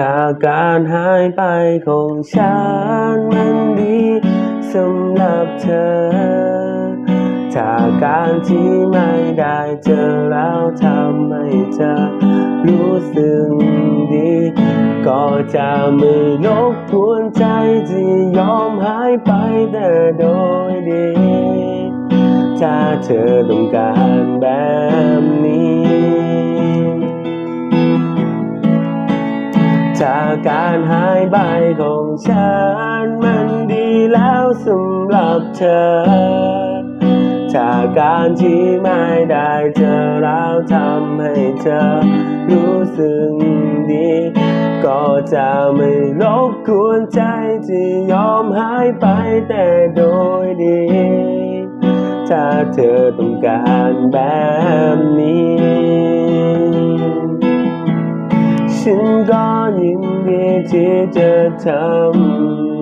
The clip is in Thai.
ถ้าการหายไปของฉันมันดีสำหรับเธอถ้าการที่ไม่ได้เจอแล้วทำให้เธอรู้สึกดี ก็จะไม่รบกวนใจที่ยอมหายไปแต่โดยดี ถ้าเธอต้องการแบบ ถ้ากการหายไปของฉัน มันดีแล้วสำหรับเธอถ้าการที่ไม่ได้เจอแล้วทำให้เธอ รู้สึกดี ก็จะไม่รบกวนใจที่ยอมหายไปแต่โดยดี ถ้าเธอต้องการแบบนี้ ยินดีที่จะทำ